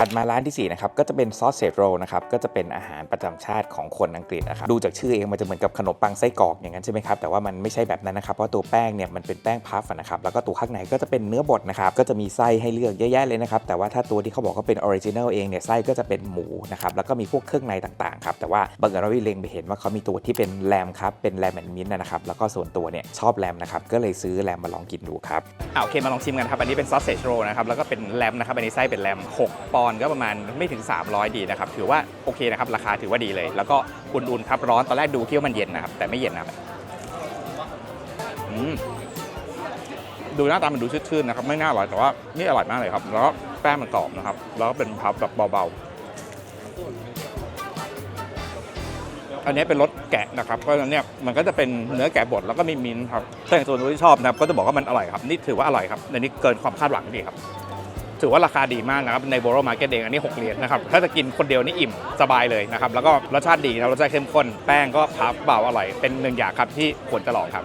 ถัดมาร้านที่ 4 นะครับ ก็จะเป็นซอสเซจโรนะครับ ก็จะเป็นอาหารประจำชาติของคนอังกฤษนะครับ ดูจากชื่อเองมันจะเหมือนกับขนมปังไส้กรอกอย่างนั้นใช่ไหมครับ แต่ว่ามันไม่ใช่แบบนั้นนะครับ เพราะตัวแป้งเนี่ยมันเป็นแป้งพัฟนะครับ แล้วก็ตัวข้างในก็จะเป็นเนื้อบดนะครับ ก็จะมีไส้ให้เลือกเยอะแยะเลยนะครับ แต่ว่าถ้าตัวที่เขาบอกเขาเป็นออริจินัลเองเนี่ยไส้ก็จะเป็นหมูนะครับ แล้วก็มีพวกเครื่องในต่างๆครับ แต่ว่าบังเอิญว่าวิเลงไปเห็นว่าเขามีตัวที่เป็นแรมครับ เป็นแรมแอนมิ้นนะครับ แล้วก็ส่วนตัวเนี่ยชอบแรมนะครับ ก็เลยซื้อแรมมาลองกินดูครับอ่าโอเคมาลองชิมกันครับอันนี้เป็นซอสเซจโรนะครับแล้วก็เป็นแรมนะครับอันนี้ไส้เป็นแรม6ปอนก็ประมาณไม่ถึง 300 ดีนะครับ ถือว่าโอเคนะครับ ราคาถือว่าดีเลย แล้วก็อุ่นๆครับร้อนตอนแรกดูคิดว่ามันเย็นนะครับ แต่ไม่เย็นนะครับดูหน้าตามันดูชื่นๆนะครับ ไม่น่าอร่อยแต่ว่านี่อร่อยมากเลยครับ แล้วก็แป้งมันกรอบนะครับ แล้วก็เป็นพับแบบเบาๆ อันนี้เป็นรสแกะนะครับเพราะฉะนั้นเนี่ยมันก็จะเป็นเนื้อแกะบดแล้วก็มีมิ้นครับแต่ส่วนตัวที่ชอบนะครับก็จะบอกว่ามันอร่อยครับนี่ถือว่าอร่อยครับในนี้เกินความคาดหวังดีครับ ถือว่าราคาดีมากนะครับในโบโรมาร์เก็ตเองอันนี้ 6เหรียญนะครับถ้าจะกินคนเดียวนี่อิ่มสบายเลยนะครับแล้วก็รสชาติดีนะรสชาติเข้มข้นแป้งก็พับเบาอร่อยเป็นหนึ่งอย่างครับที่ควรจะลองครับ